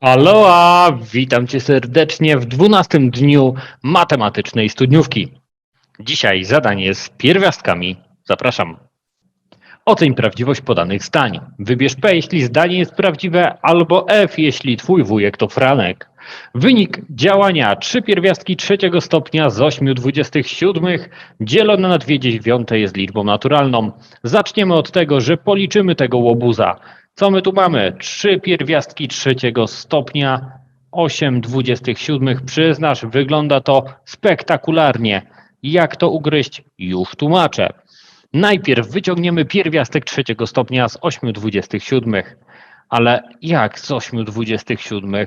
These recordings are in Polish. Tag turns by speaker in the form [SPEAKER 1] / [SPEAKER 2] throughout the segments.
[SPEAKER 1] Aloha, witam cię serdecznie w dwunastym dniu matematycznej studniówki. Dzisiaj zadanie z pierwiastkami. Zapraszam. Oceń prawdziwość podanych zdań. Wybierz P, jeśli zdanie jest prawdziwe, albo F, jeśli twój wujek to Franek. Wynik działania trzy pierwiastki trzeciego stopnia z 8 27 dzielone na 2 dziewiąte jest liczbą naturalną. Zaczniemy od tego, że policzymy tego łobuza. Co my tu mamy? Trzy pierwiastki trzeciego stopnia, 8 27. Przyznasz, wygląda to spektakularnie. Jak to ugryźć? Już tłumaczę. Najpierw wyciągniemy pierwiastek trzeciego stopnia z 8 27. Ale jak z 8 27?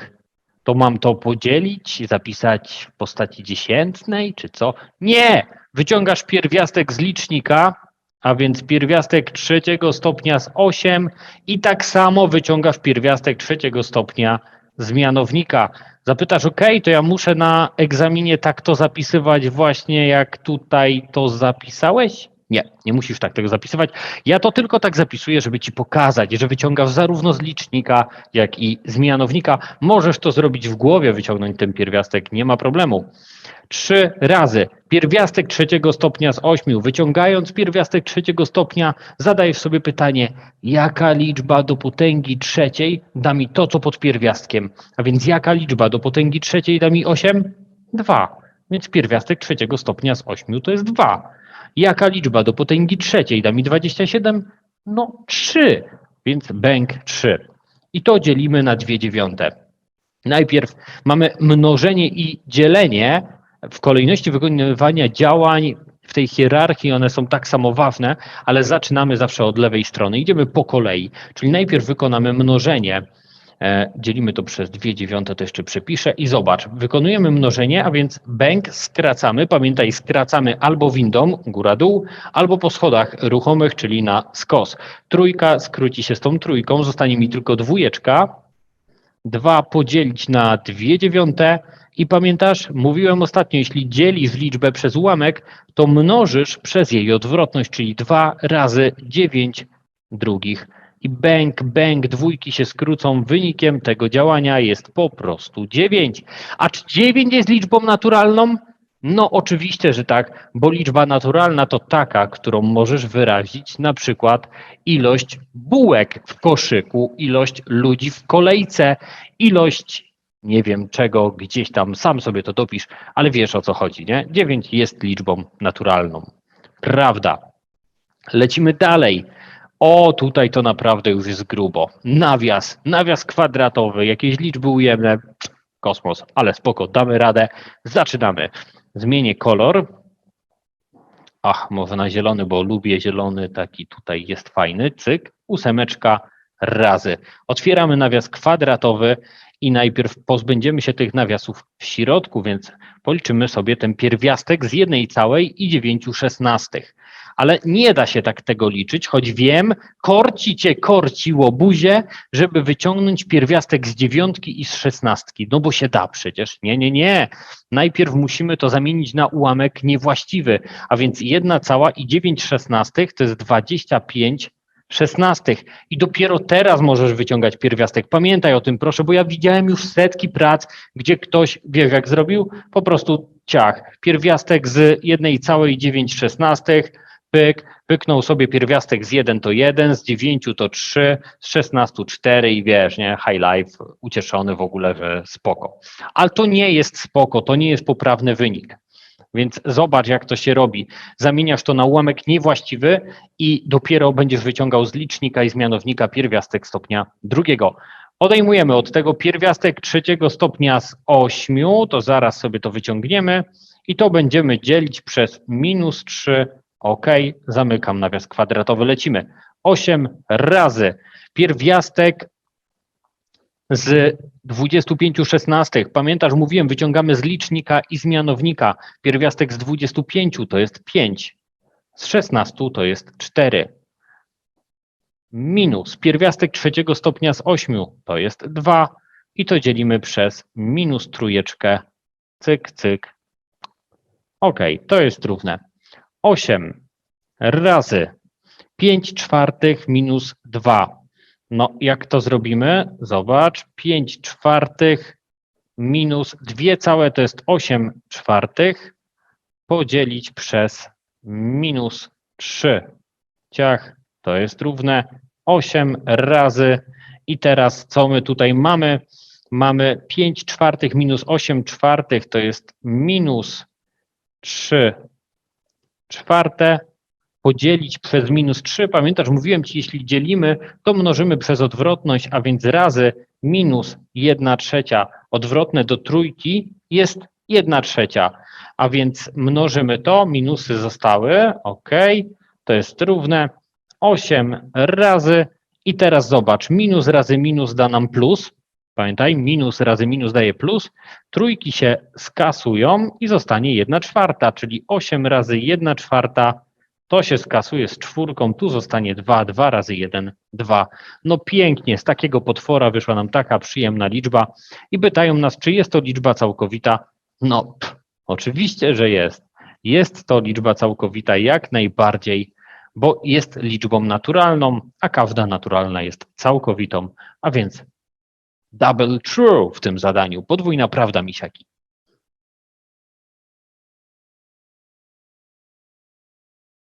[SPEAKER 1] To mam to podzielić, zapisać w postaci dziesiętnej, czy co? Nie! Wyciągasz pierwiastek z licznika, a więc pierwiastek trzeciego stopnia z 8 i tak samo wyciągasz pierwiastek trzeciego stopnia z mianownika. Zapytasz, OK, to ja muszę na egzaminie tak to zapisywać właśnie jak tutaj to zapisałeś? Nie, nie musisz tak tego zapisywać. Ja to tylko tak zapisuję, żeby ci pokazać, że wyciągasz zarówno z licznika, jak i z mianownika. Możesz to zrobić w głowie, wyciągnąć ten pierwiastek, nie ma problemu. Trzy razy pierwiastek trzeciego stopnia z ośmiu. Wyciągając pierwiastek trzeciego stopnia, zadajesz sobie pytanie, jaka liczba do potęgi trzeciej da mi to, co pod pierwiastkiem. A więc jaka liczba do potęgi trzeciej da mi 8? 2. Więc pierwiastek trzeciego stopnia z ośmiu to jest 2. Jaka liczba do potęgi trzeciej da mi 27? No 3, więc bęk 3. I to dzielimy na 2 dziewiąte. Najpierw mamy mnożenie i dzielenie w kolejności wykonywania działań w tej hierarchii, one są tak samo ważne, ale zaczynamy zawsze od lewej strony. Idziemy po kolei, czyli najpierw wykonamy mnożenie. E, dzielimy to przez 2 dziewiąte, to jeszcze przepiszę i zobacz, wykonujemy mnożenie, a więc bęk skracamy, pamiętaj, skracamy albo windą, góra-dół, albo po schodach ruchomych, czyli na skos. Trójka skróci się z tą trójką, zostanie mi tylko dwójeczka, 2 podzielić na 2 dziewiąte i pamiętasz, mówiłem ostatnio, jeśli dzielisz liczbę przez ułamek, to mnożysz przez jej odwrotność, czyli 2 razy 9 drugich. I bęk, bęk, dwójki się skrócą. Wynikiem tego działania jest po prostu 9. A czy 9 jest liczbą naturalną? No oczywiście, że tak, bo liczba naturalna to taka, którą możesz wyrazić na przykład ilość bułek w koszyku, ilość ludzi w kolejce, ilość nie wiem czego gdzieś tam, sam sobie to dopisz, ale wiesz o co chodzi, nie? 9 jest liczbą naturalną. Prawda. Lecimy dalej. O, tutaj to naprawdę już jest grubo. Nawias, nawias kwadratowy, jakieś liczby ujemne, kosmos, ale spoko, damy radę. Zaczynamy. Zmienię kolor. Ach, może na zielony, bo lubię zielony, taki tutaj jest fajny. Cyk, ósemeczka razy. Otwieramy nawias kwadratowy i najpierw pozbędziemy się tych nawiasów w środku, więc policzymy sobie ten pierwiastek z jednej całej i dziewięciu szesnastych. Ale nie da się tak tego liczyć, choć wiem, korci cię, korci łobuzie, żeby wyciągnąć pierwiastek z dziewiątki i z szesnastki. No bo się da przecież. Nie, nie, nie. Najpierw musimy to zamienić na ułamek niewłaściwy, a więc jedna cała i dziewięć szesnastych to jest dwadzieścia pięć szesnastych i dopiero teraz możesz wyciągać pierwiastek. Pamiętaj o tym, proszę, bo ja widziałem już setki prac, gdzie ktoś, wiesz jak zrobił? Po prostu ciach. Pierwiastek z jednej całej dziewięć szesnastych, pyk, pyknął sobie pierwiastek z 1 to 1, z 9 to 3, z 16 4 i wiesz, nie, high life, ucieszony w ogóle, że spoko. Ale to nie jest spoko, to nie jest poprawny wynik. Więc zobacz, jak to się robi. Zamieniasz to na ułamek niewłaściwy i dopiero będziesz wyciągał z licznika i z mianownika pierwiastek stopnia drugiego. Odejmujemy od tego pierwiastek trzeciego stopnia z 8, to zaraz sobie to wyciągniemy i to będziemy dzielić przez minus 3. OK, zamykam nawias kwadratowy, lecimy. 8 razy pierwiastek z 25 szesnastych. Pamiętasz, mówiłem, wyciągamy z licznika i z mianownika. Pierwiastek z 25 to jest 5, z 16 to jest 4. Minus pierwiastek trzeciego stopnia z 8 to jest 2 i to dzielimy przez minus trójeczkę. Cyk, cyk. OK, to jest równe. 8 razy 5 czwartych minus 2 No, jak to zrobimy? Zobacz, 5 czwartych minus 2 całe to jest 8 czwartych podzielić przez minus 3. Ciach, to jest równe 8 razy. I teraz co my tutaj mamy? Mamy 5 czwartych minus 8 czwartych to jest minus 3 czwarte podzielić przez minus 3. Pamiętasz, mówiłem Ci, jeśli dzielimy, to mnożymy przez odwrotność, a więc razy minus 1 trzecia. Odwrotne do trójki jest 1 trzecia, a więc mnożymy to, minusy zostały, ok, to jest równe 8 razy. I teraz zobacz, minus razy minus da nam plus, pamiętaj, minus razy minus daje plus, trójki się skasują i zostanie 1 czwarta, czyli 8 razy 1 czwarta to się skasuje z czwórką, tu zostanie 2, 2 razy 1, 2. No pięknie, z takiego potwora wyszła nam taka przyjemna liczba i pytają nas, czy jest to liczba całkowita. No, pff, oczywiście, że jest. Jest to liczba całkowita jak najbardziej, bo jest liczbą naturalną, a każda naturalna jest całkowitą, a więc double true w tym zadaniu. Podwójna prawda, misiaki.